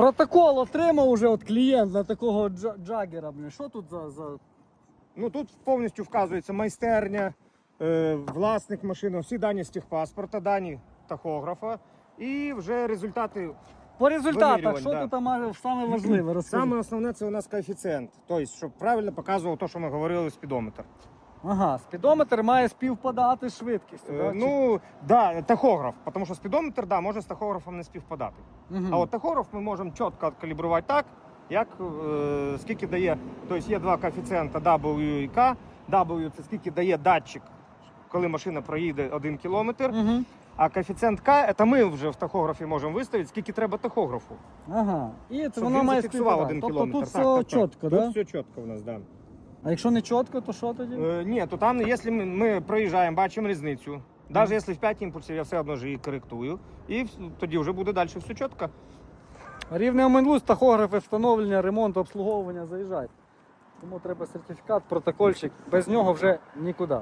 Протокол отримав уже от клієнт на такого джа- джагера. Блін. Що тут за, за Ну тут повністю вказується майстерня, е, власник машини, всі дані з техпаспорта, дані тахографа і вже результати. По результатах, Вимірювань, що да. тут має саме важливе? Розкажи. Саме основне це у нас коефіцієнт, тобто, щоб правильно показував те, що ми говорили, спідометр. Ага, спідометр має співпадати з швидкістю. Е, да? Ну, да, тахограф, тому що спідометр да, може з тахографом не співпадати. Мгм. А от тахограф ми можемо чітко калібрувати так, як е, скільки дає. Тобто є два коефіцієнта W і K. W це скільки дає датчик, коли машина проїде один кілометр. Мгм. А коефіцієнт К це ми вже в тахографі можемо виставити, скільки треба тахографу. Ага. І це воно має співпадати. Тобто кілометр. тут Так, все так, так. чітко, Тут да? все чітко в нас, да. А якщо не чітко, то що тоді? Е, ні, то там, якщо ми, ми проїжджаємо, бачимо різницю. Навіть якщо в 5 імпульсів, я все одно ж її коректую. І вс- тоді вже буде далі все чітко. Рівне оминлус, тахографи, встановлення, ремонт, обслуговування заїжджають. Тому треба сертифікат, протокольчик. Без нього вже нікуди.